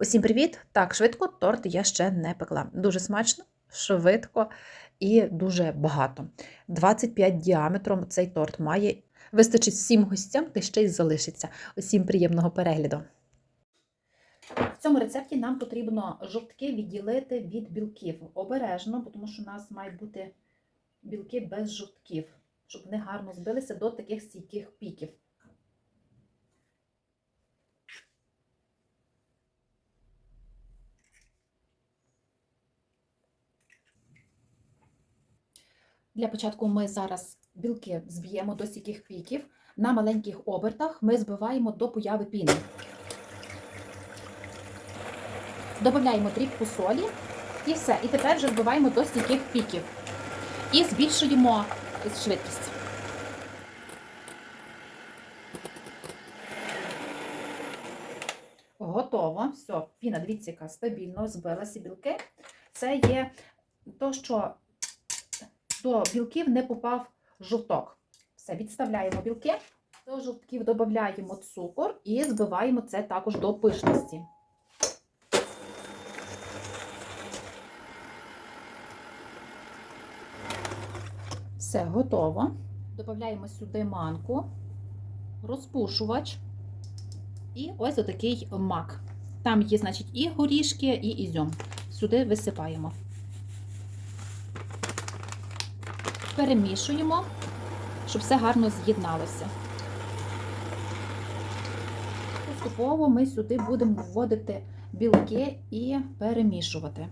Усім привіт! Так, швидко торт я ще не пекла. Дуже смачно, швидко і дуже багато. 25 діаметром цей торт має. Вистачить всім гостям, та ще й залишиться. Усім приємного перегляду. В цьому рецепті нам потрібно жовтки відділити від білків. Обережно, тому що у нас мають бути білки без жовтків, щоб вони гарно збилися до таких стійких піків. Для початку ми зараз білки зб'ємо до стійких піків. На маленьких обертах ми збиваємо до появи піни. Додаємо дрібку солі і все. І тепер вже збиваємо до стійких піків. І збільшуємо швидкість. Готово. Все, піна, дивіться, яка стабільно збилася білки. Це є то, що до білків не попав жовток. Все, відставляємо білки, до жовтків додаємо цукор і збиваємо це також до пишності. Все, готово. Додаємо сюди манку, розпушувач і ось отакий мак. Там є, значить, і горішки, і ізюм. Сюди висипаємо. Перемішуємо, щоб все гарно з'єдналося. Поступово ми сюди будемо вводити білки і перемішувати.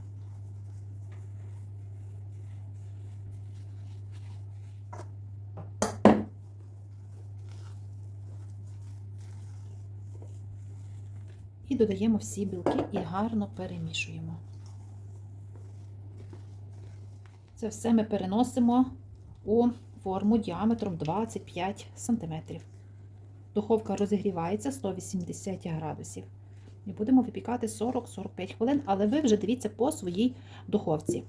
І додаємо всі білки і гарно перемішуємо. Це все ми переносимо у форму діаметром 25 см. Духовка розігрівається 180 градусів. І будемо випікати 40-45 хвилин, але ви вже дивіться по своїй духовці.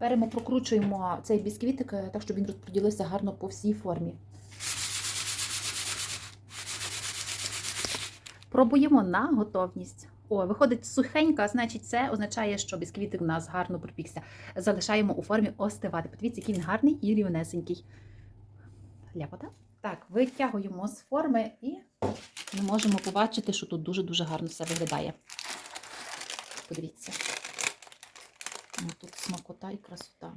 Беремо, прокручуємо цей бісквітик так, щоб він розподілився гарно по всій формі. Пробуємо на готовність. О, виходить сухенька, значить, це означає, що бісквітик у нас гарно пропікся. Залишаємо у формі остивати. Подивіться, який він гарний і рівнесенький. Ляпота. Так, витягуємо з форми і ми можемо побачити, що тут дуже-дуже гарно все виглядає. Подивіться. О, тут смакота і красота.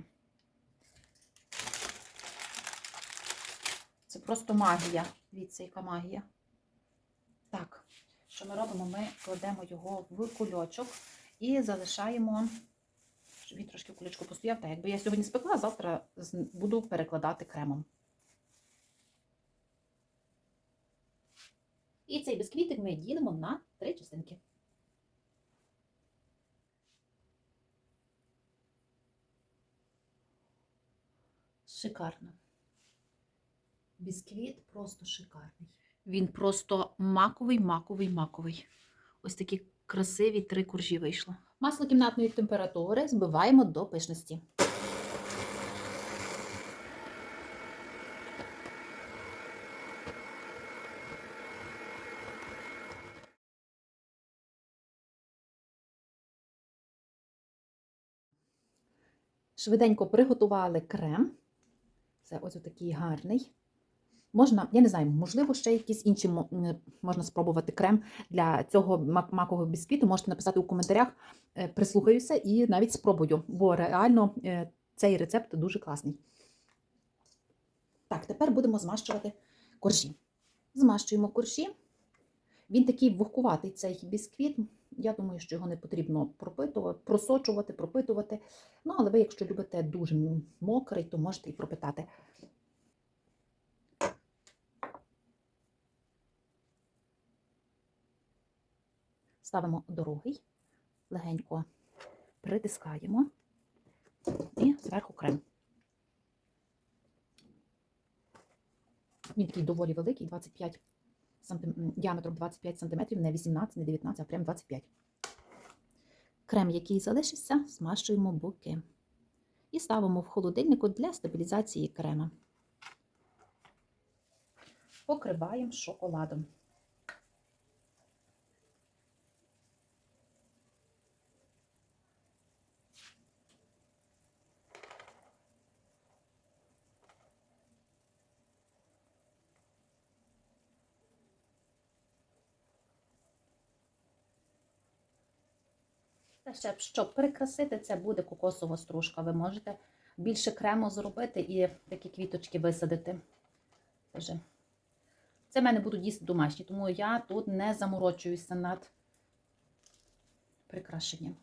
Це просто магія. Дивіться, яка магія. Що ми робимо? Ми кладемо його в кульочок і залишаємо, щоб він трошки в кульочку постояв. Так, якби я сьогодні спекла, завтра буду перекладати кремом. І цей бісквітик ми ділимо на три частинки. Шикарно. Бісквіт просто шикарний. Він просто маковий, маковий, маковий. Ось такі красиві три коржі вийшло. Масло кімнатної температури збиваємо до пишності. Швиденько приготували крем. Це ось такий гарний. Можна, я не знаю, можливо, ще якісь інші можна спробувати крем для цього макового бісквіту. Можете написати у коментарях, е, прислухаюся і навіть спробую, бо реально е, цей рецепт дуже класний. Так, тепер будемо змащувати коржі. Змащуємо коржі. Він такий вогкуватий цей бісквіт. Я думаю, що його не потрібно пропитувати, просочувати, пропитувати. Ну, але ви, якщо любите дуже мокрий, то можете і пропитати. Ставимо другий, легенько притискаємо і зверху крем. Він такий доволі великий, 25 см, діаметром 25 см, не 18, не 19, а прям 25 Крем, який залишився, змащуємо боки. І ставимо в холодильнику для стабілізації крема. Покриваємо шоколадом. Та ще, щоб прикрасити, це буде кокосова стружка. Ви можете більше крему зробити і такі квіточки висадити. Це, в мене будуть їсти домашні, тому я тут не заморочуюся над прикрашенням.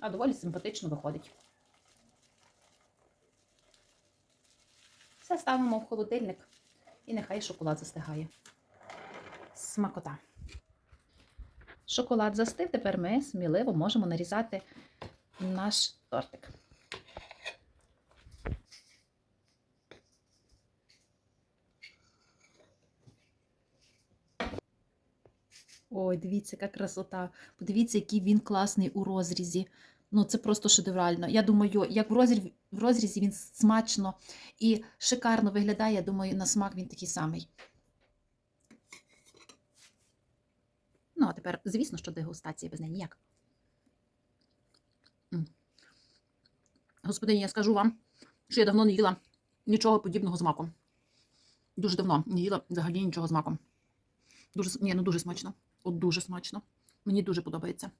А доволі симпатично виходить. Все ставимо в холодильник і нехай шоколад застигає. Смакота. Шоколад застив, тепер ми сміливо можемо нарізати наш тортик. Ой, дивіться, яка красота. Подивіться, який він класний у розрізі. Ну, це просто шедеврально. Я думаю, як в розрізі, в розрізі він смачно і шикарно виглядає, я думаю, на смак він такий самий. Ну, а тепер, звісно, що дегустація без неї ніяк. М. Господині, я скажу вам, що я давно не їла нічого подібного з маком. Дуже давно не їла взагалі нічого з маком. Дуже, ні, ну дуже смачно. От дуже смачно. Мені дуже подобається.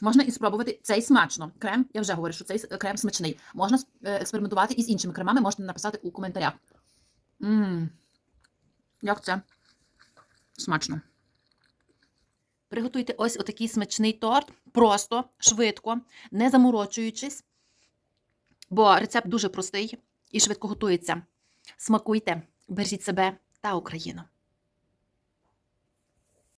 Можна і спробувати цей смачно. Крем, я вже говорю, що цей крем смачний. Можна е, експериментувати і з іншими кремами, можете написати у коментарях. Мм, як це смачно. Приготуйте ось отакий смачний торт, просто, швидко, не заморочуючись, бо рецепт дуже простий і швидко готується. Смакуйте, бережіть себе та Україну.